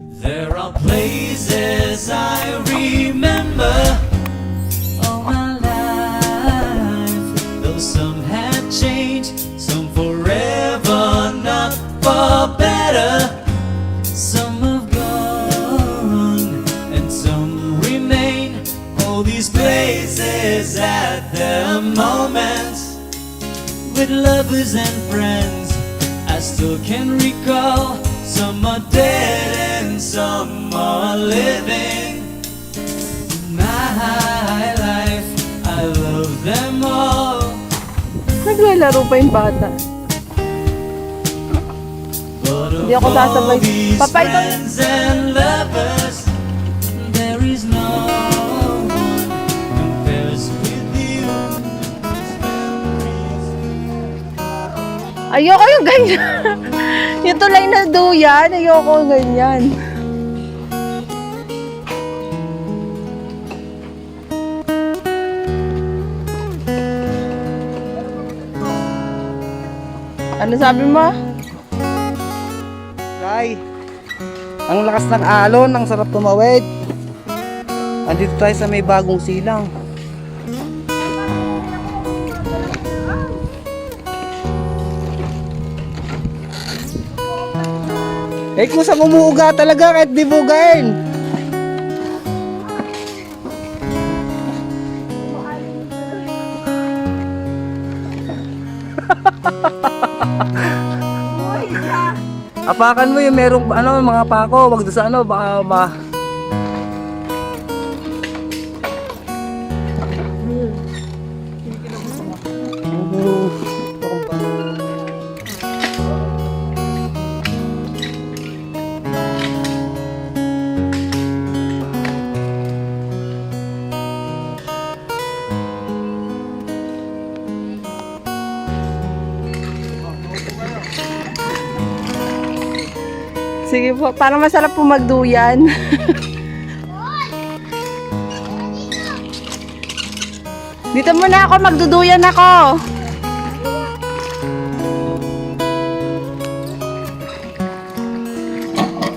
There are places I remember all my life. Though some have changed, some forever, not for better. Some have gone and some remain. All these places at their moments with lovers and friends. I still can recall some are dead and some are living. My life, I love them all. Naglalaro pa yung bata. Hindi ako sasabay. Papa, lovers, there is no. Ayoko yung ganyan. yung tulay na duyan, ayoko ganyan. Ano sabi mo? Tay, ang lakas ng alon, ang sarap tumawid. Andito tayo sa may bagong silang. Eh, kusang umuuga talaga kahit di bugain. Apakan mo yung merong ano mga pako, wag doon sa ano baka ma Sige po, parang masarap po magduyan. Dito muna ako, magduduyan ako.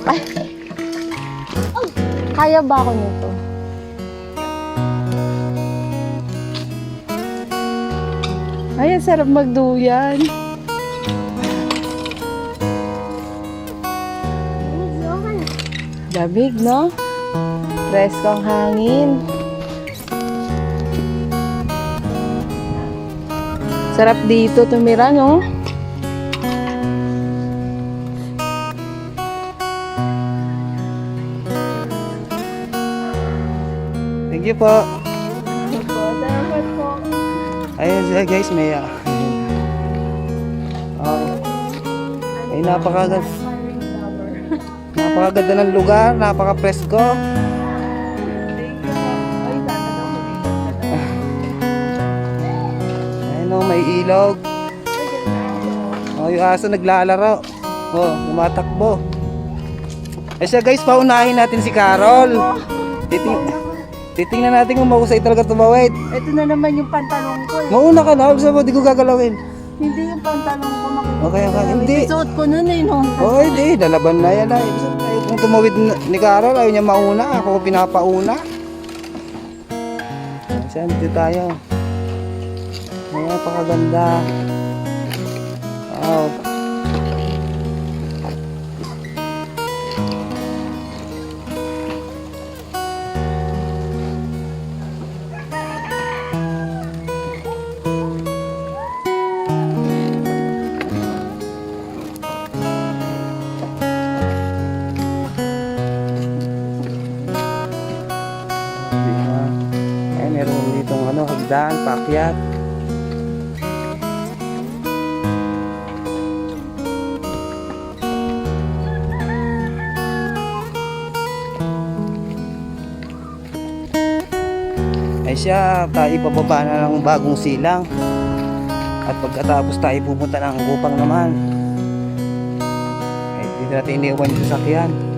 Ay. Kaya ba ako nito? Ay, ang sarap magduyan. Lamig, no? Preskong hangin. Sarap dito tumira, no? Thank you po. Salamat po. Ayun sila guys, may ah. Oh. Ay napakaganda. Napakaganda ng lugar, napaka-presko. Ayun oh, may ilog. Oh, yung aso naglalaro. Oh, tumatakbo. Ay siya guys, paunahin natin si Carol. Titing titingnan natin kung mahusay talaga tumawid. Ito na naman yung pantalon ko. eh. Mauna ka na, gusto mo, di ko gagalawin. Hindi yung pantalon ko makikita. Okay, okay, hindi. Isuot ko nun eh, no? Oh, hindi, lalaban na yan ay. Ay, Kung tumawid ni Carol, ayaw niya mauna, ako pinapauna. Saan tayo? Ay, napakaganda. Wow. Hagdan, paakyat. Ay siya, tayo pababa na ng bagong silang. At pagkatapos tayo pupunta ng kupang naman. Ay, dito natin iniwan yung sasakyan.